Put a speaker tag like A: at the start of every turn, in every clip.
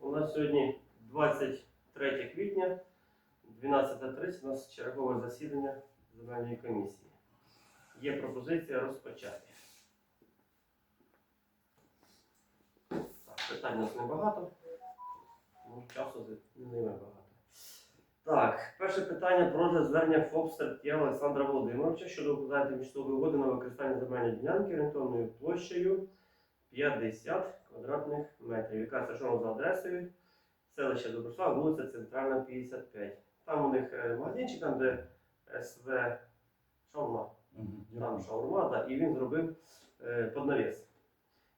A: У нас сьогодні 23 квітня, 12.30 у нас чергове засідання земельної комісії. Є пропозиція розпочати. Питань у нас небагато, тому часу не багато. Так, перше питання про звернення ФОП Стартія Олександра Володимировича щодо укладання тимчасової угоди на використання земельної ділянки орієнтовною площею 50 квадратних метрів, яка розташована за адресою селище Доброслав, вулиця Центральна, 55. Там у них е, магазинчик, там де СВ Шаурма, там шаурма, да, і він зробив е, поднавіс.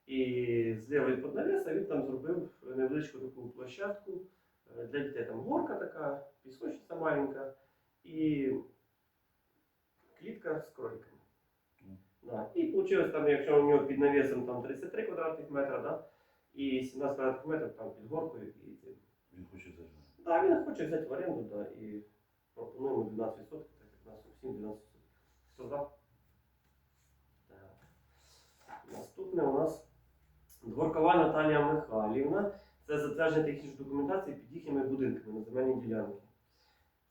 A: І з лівої поднавіса він там зробив невеличку таку площадку е, для дітей. Там горка така, пісочниця маленька і клітка з кроликами. Да. І вийшло там, якщо у нього під навісом там 33 квадратних метра, да, і 17 квадратних метрів там під горкою. І.
B: Він хоче зажити.
A: да, він хоче взяти в оренду, да, і пропонуємо 12%, так як нас усім 12%. Хто за? Так. Наступне у нас Дворкова Наталія Михайлівна. Це затвердження технічної документації під їхніми будинками на земельній ділянці.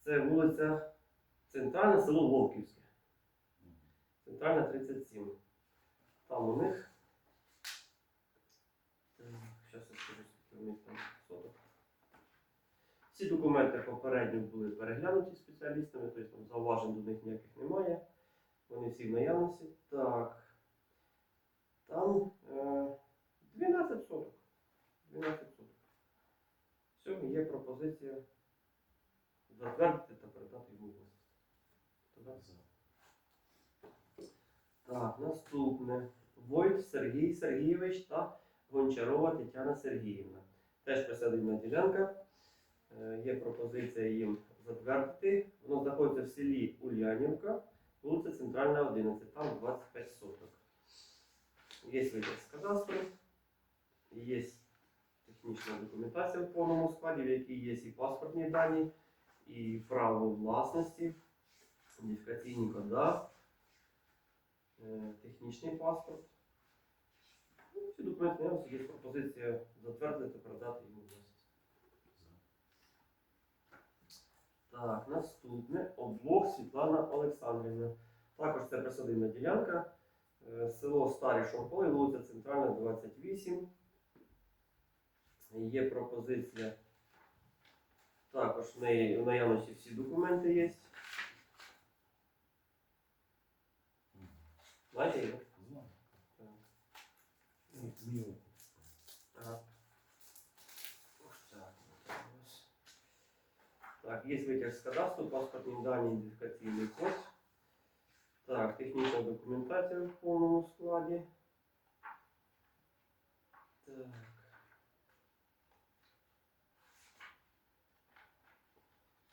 A: Це вулиця Центральна, село Вовківське. Центральна 37. Там у них. Зараз я скажу, скільки у них там соток. Всі документи попередньо були переглянуті спеціалістами, тобто там зауважень до них ніяких немає. Вони всі в наявності. Так. Там е, 12 соток. 12 соток. Все, є пропозиція затвердити та передати йому власність. Хто за? Так, наступне. Войт Сергій Сергійович та Гончарова Тетяна Сергіївна. Теж присадибна ділянка. Е, Є пропозиція їм затвердити. Воно знаходиться в селі Ульянівка, вулиця Центральна, 11, там 25 соток. Є витяг з кадастру, є технічна документація в повному складі, в якій є і паспортні дані, і право власності, ідентифікаційні кода, технічний паспорт. Ну, Всі документи наявності, є пропозиція затвердити, продати йому. Так, наступне облог Світлана Олександрівна. Також це присадибна ділянка. Е, Село Старі Шомполи, вулиця Центральна, 28. Є пропозиція. Також в неї в наявності всі документи є. Знаєте її?
B: Знаю.
A: Так.
B: Ну, мій
A: Ага. Ось так. ось. Так, є витяг з кадастру, паспортні дані, ідентифікаційний код. Так, технічна документація в повному складі. Так.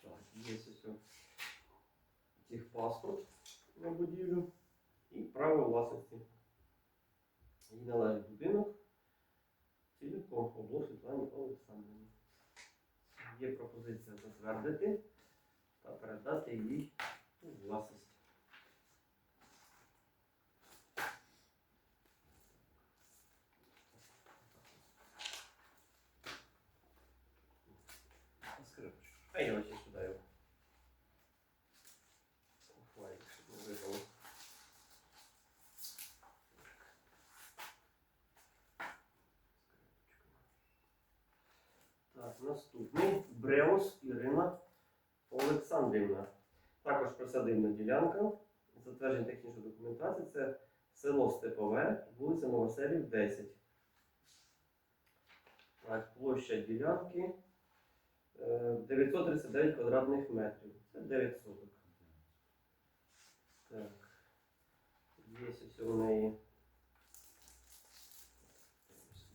A: Так, є ось о- техпаспорт на будівлю і право власності. Їй належить будинок. Цілком облог Світлані Олександрівні. Є пропозиція затвердити та передати їй у власність.
B: А скрипочка.
A: А я ось сюди його. Файлик, щоб не випало. Так, наступний Бреус Ірина Олександрівна. Також присадибна ділянка. Затвердження технічної документації. Це село Степове, вулиця Новоселів, 10. Так, площа ділянки е, 939 квадратних метрів. Це 9 соток. Так. Є ось у неї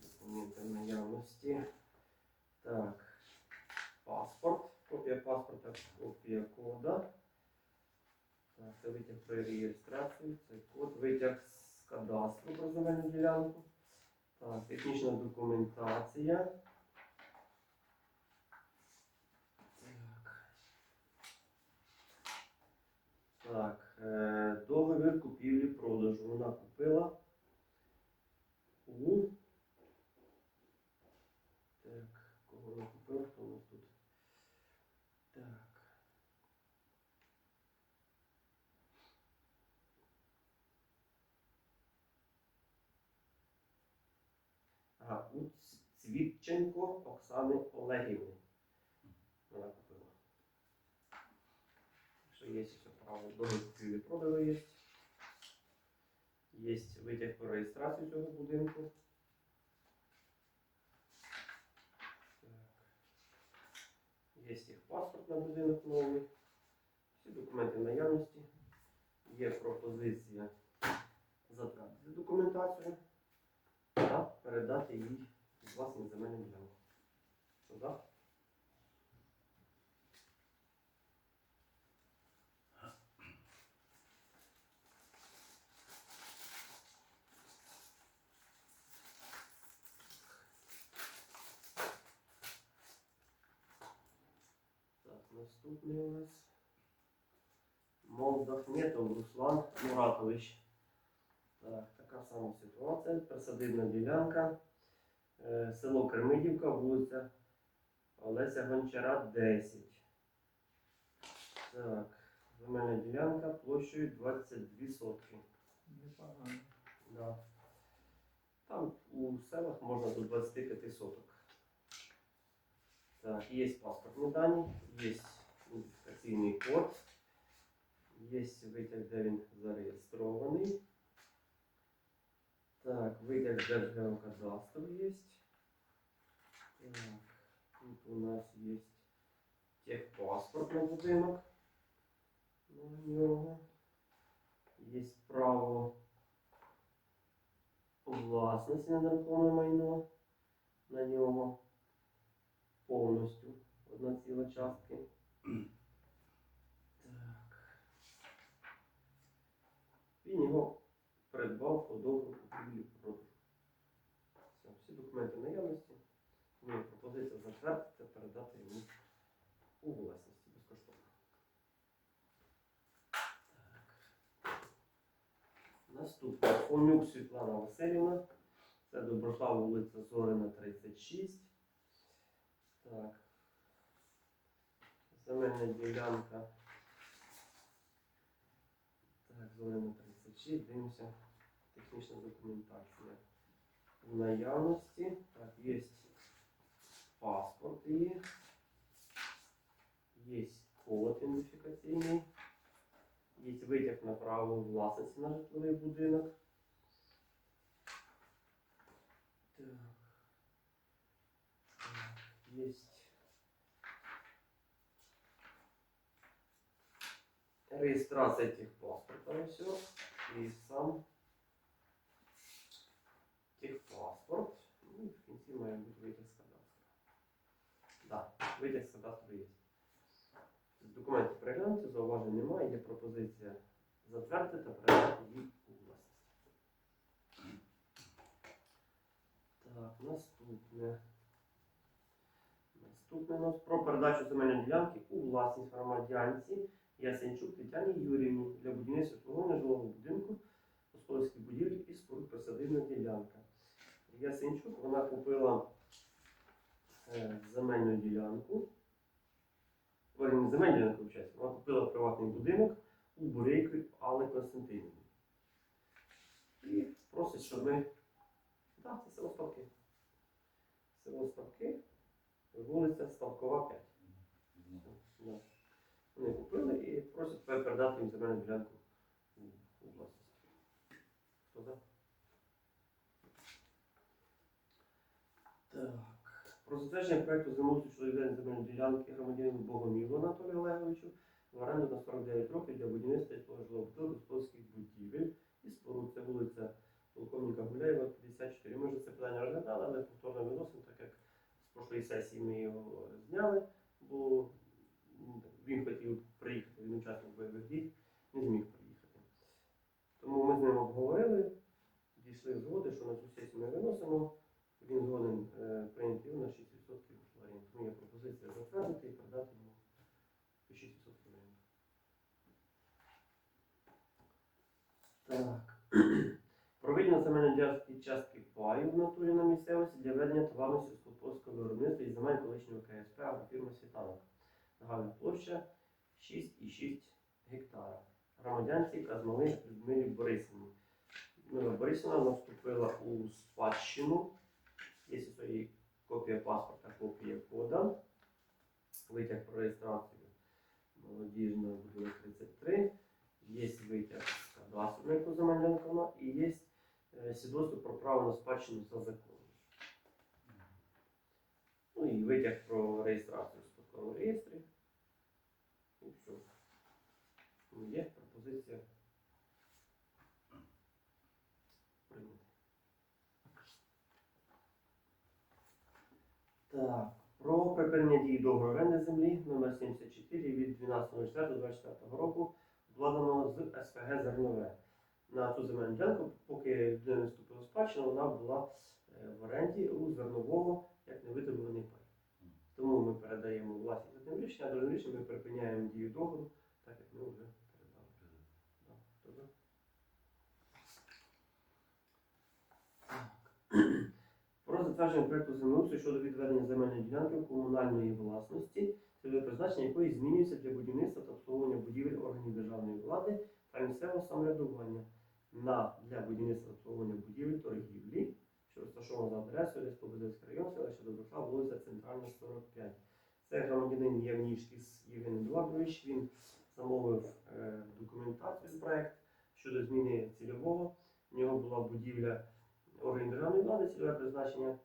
A: документи наявності. Так. Паспорт. Копія паспорта, копія кода. Це витяг про реєстрацію, це код, витяг з кадастру про земельну ділянку. Так, технічна документація. Так. Так, е, договір купівлі-продажу. Вона купила у. Так. кого не купив, хто у нас тут. Так. Ц- Цвітченко Оксани Олегівни. Вона купила. Що є ще право до купівлі продажу є. Є витяг про реєстрацію цього будинку. Є їх паспорт на будинок новий. Всі документи наявності. Є пропозиція затратити документацію та передати їй з власних земельних ділянок. Так, наступний у нас Молдахметов Руслан Муратович. Так, така сама ситуація. Присадибна ділянка. Е, Село Кремидівка, вулиця Олеся Гончара, 10. Так, земельна ділянка площею 22 сотки.
C: Непогано.
A: Да. Там у селах можна до 25 соток. Так, є паспортні дані, є ідентифікаційний код, є витяг, де він зареєстрований. Так, витяг з Держгеокадастру є. Так, тут у нас є техпаспорт на будинок. На нього. Є право власності на нерухоме майно на нього повністю одна ціла частки. Так. Він його придбав по договору купівлі продажу. Все, всі документи наявності. Є пропозиція затвердити, передати йому у власності безкоштовно. Наступне Фомюк Світлана Васильівна. Це Доброслава вулиця Зорина, 36. Так. Земельна ділянка. Так, Зорина 36. Дивимося. Технічна документація. В наявності. Так, є паспорт її. Є код ідентифікаційний. Є витяг на право власності на житловий будинок. Так. Так, Есть реєстрація техпаспорта і все. І сам І в кінці має бути витяг з кадастру. Так, витяг з кадастру є. Документи переглянуті, зауважень немає, є пропозиція затвердити та передати її у власність. Так, наступне. Наступне у нас про передачу земельної ділянки у власність громадянці Ясенчук Тетяні Юрівні для будівництва обслуговування жилого будинку, господарських будівель і споруд присадибна ділянка. Ясенчук вона купила е, земельну ділянку. Верні, земельну ділянку, вчасно. Вона купила приватний будинок у Бурейки Алли Константинівні. І просить, щоб ми. Так, це село Ставки. Село Ставки, вулиця Ставкова 5. Да. Вони купили і просять передати їм земельну ділянку у, власність. Хто за? Так. Про затвердження проекту землеустрою щодо відведення земельної ділянки громадянину Богомілу Анатолію Олеговичу в оренду на 49 років для будівництва житлового господарських будівель і споруд. Це вулиця полковника Гуляєва, 54. Ми вже це питання розглядали, але повторно виносимо, так як з прошлої сесії ми його зняли, бо він хотів приїхати, він учасник бойових дій, не зміг приїхати. Тому ми з ним обговорили, дійшли згоди, що на цю сесію ми виносимо. Він згоден е, прийняти його на 6% оренди. Тому є пропозиція затвердити і продати йому 6% оренди. Так. Проведення земельної частки паю в натурі на місцевості для ведення товарно сільськогосподарського виробництва із земель колишнього КСП агрофірми Світанок. Загальна площа 6,6 гектара. Громадянці Казмали Людмилі Борисівні. Людмила вступила у спадщину. Є у копія паспорта, копія кода, витяг про реєстрацію молодіжна будова 33, є витяг з кадастру, земельна вона, і є е, свідоцтво про право на спадщину за законом. Ну і витяг про реєстрацію в спадковому реєстрі. І все. Є пропозиція прийняти. Так, про припинення дії договору оренди землі номер 74 від 12.04.24 року, вкладеного з СПГ Зернове. На цю земельну ділянку, поки не вступила в спадщину, вона була е, в оренді у зернового як невитребуваний пай. Тому ми передаємо власність одним рішенням, а другим рішенням ми припиняємо дію договору, так як ми вже передали. Да, хто за? Так. Про затвердження проекту землеустрою щодо відведення земельної ділянки комунальної власності, цільове призначення якої змінюється для будівництва та обслуговування будівель органів державної влади та місцевого самоврядування на для будівництва та обслуговування будівель торгівлі, що розташовано за адресою Республіканський район, селище Доброха, вулиця Центральна, 45. Це громадянин Євнішкіс Євген Едуардович. Він замовив е, документацію проект щодо зміни цільового. У нього була будівля органів державної влади, цільове призначення.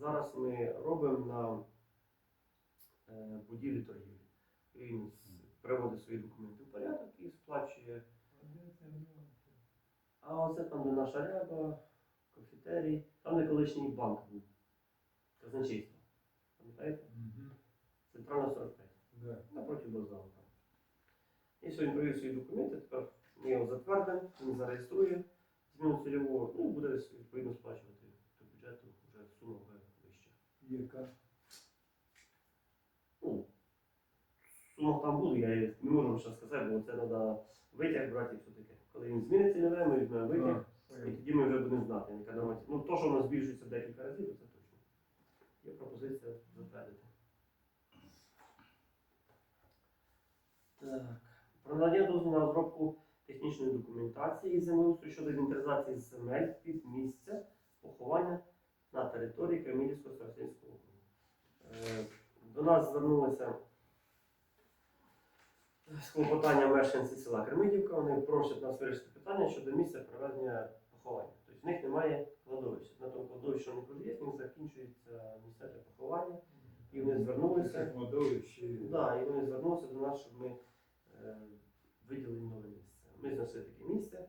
A: Зараз ми робимо на е, будівлі торгівлі. Він приводить свої документи в порядок і сплачує. А оце там, де наша ряба, кафетерій, там де колишній банк був. Казначейство. Пам'ятаєте? Центральна 45.
C: Да.
A: Напроти там. І сьогодні провів свої документи, тепер ми його затвердимо, він зареєструє зміну цільового, ну буде відповідно сплачувати до вже сума вища.
C: Яка?
A: Ну, сума там буде, я її не можу ще сказати, бо це треба витяг брати і все таке. Коли він змінить цільове, ми візьмемо витяг, і тоді ми вже будемо знати. яка норма. Ну, то, що воно збільшується декілька разів, це точно. Є пропозиція затвердити. Так. Про надання дозволу на розробку технічної документації землеустрою щодо інвентаризації земель під на території Кремлівського старостинського округу. Е, До нас звернулися з клопотанням мешканці села Кремидівка. Вони просять нас вирішити питання щодо місця проведення поховання. Тобто в них немає кладовища. На тому кладовищі вони є, в них закінчується місця для поховання. І вони звернулися. Да, і вони звернулися до нас, щоб ми е, виділили нове місце. Ми знайшли таке місце.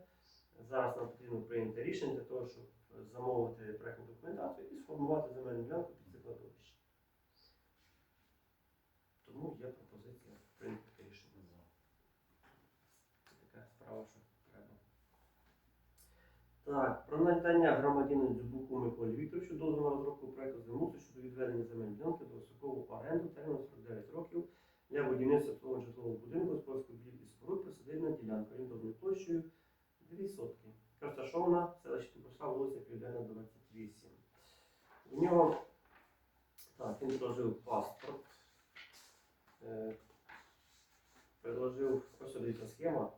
A: Зараз нам потрібно прийняти рішення для того, щоб замовити проектну документацію і сформувати земельну ділянку під це кладовище. Тому є пропозиція прийняти рішення. Це така справа, що треба. Так, про надання громадянину Дзюбуку Миколі Вікторовичу дозволу на розробку проекту землеустрою щодо відведення земельної ділянки до високову оренду терміном 49 років для будівництва житлового будинку з польської будівлі споруд присадибна ділянка орієнтовною площею 2 сотки. Розташована в селищі Тимошла, вулиця Південна, 28. У нього так, він приложив паспорт. Е, Предложив, ось схема,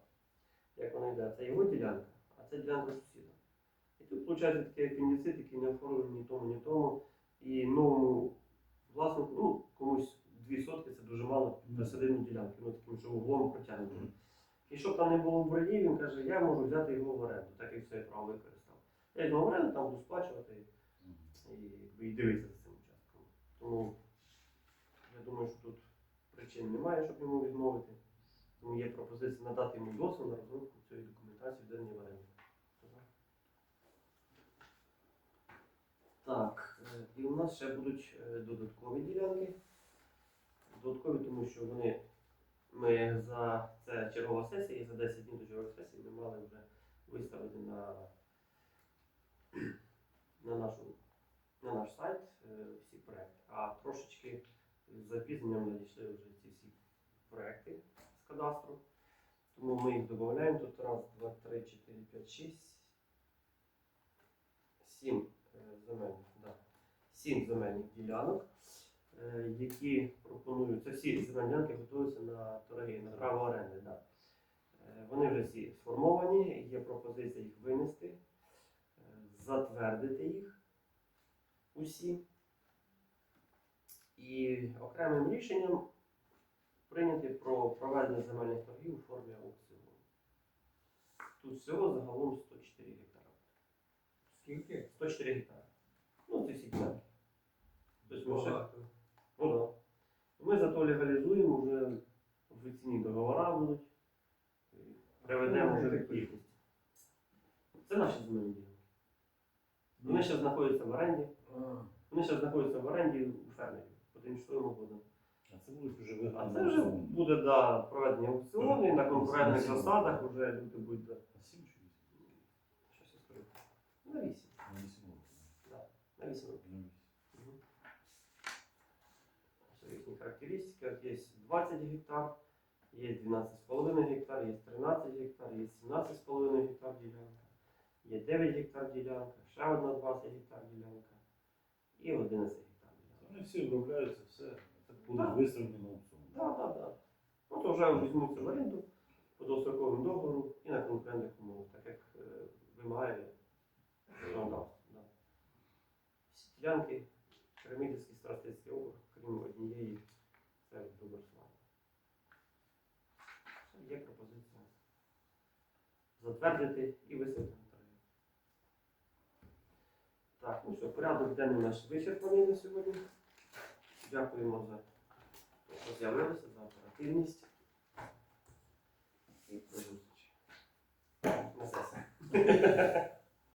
A: як вона йде. Це його ділянка, а це ділянка сусіда. І тут виходить такий апендицит, який не оформлений ні тому, ні тому. І новому власнику, ну, комусь дві сотки це дуже мало під присадибну ділянку, ну таким, що углом протягнуто. І щоб там не було боргів, він каже, я можу взяти його в оренду, так як своє право використав. Я візьму в оренду, там буду сплачувати і, і дивитися за цим участком. Тому я думаю, що тут причин немає, щоб йому відмовити. Тому є пропозиція надати йому дозвіл на розробку цієї документації введення в оренду. Так, е, і у нас ще будуть е, додаткові ділянки. Додаткові, тому що вони ми за це чергова сесія, і за 10 днів до чергової сесії ми мали вже виставити на, на, нашу, на наш сайт е, всі проекти. А трошечки з запізненням надійшли вже ці всі проекти з кадастру. Тому ми їх додаємо. Тут раз, два, три, чотири, п'ять, шість, сім е, земель. Да. сім земельних ділянок, які пропонують. Це всі земельні ділянки готуються на торги, на право оренди. Да. Е, Вони вже всі сформовані, є пропозиція їх винести, е, затвердити їх усі. І окремим рішенням прийняти про проведення земельних торгів у формі аукціону. Тут всього загалом 104 гектара.
C: Скільки?
A: 104 гектара. Ну, це всі ділянки. Тобто ми ще Да. Ми зато легалізуємо вже офіційні договори будуть. Приведемо вже в кількість. Це наші земельні ділянки. Вони ще знаходяться в оренді. Вони ще знаходяться в оренді у фермерів по тимчасовим угодам.
B: А це будуть вже
A: А це вже буде да, проведення аукціону і на конкурентних засадах вже люди будуть. Да.
B: На 7 чи 8?
A: Щось я скажу. На 8.
B: На 8 років.
A: На 8 років.
B: На 8.
A: Мгм. Ось Їхні Є 20 гектар, є 12,5 гектар, є 13 гектар, є 17,5 гектар ділянка, є 9 гектар ділянка, ще одна 20 гектар ділянка і 11 гектар ділянка.
B: Вони всі обробляються, все. Так будуть виставлені на.
A: Так, так, так. Ну, то вже візьмуться в оренду по достроковому договору і на конкурентних умовах, так як е, вимагає законодавство. Да. Всі ділянки, Керамідівський старостинський округ, крім однієї, це Доброслава. Є пропозиція затвердити і висити на торги. Так, ну що, порядок денний наш вичерпаний на сьогодні. Дякуємо за те, що з'явилися, за оперативність. І до зустрічі. На.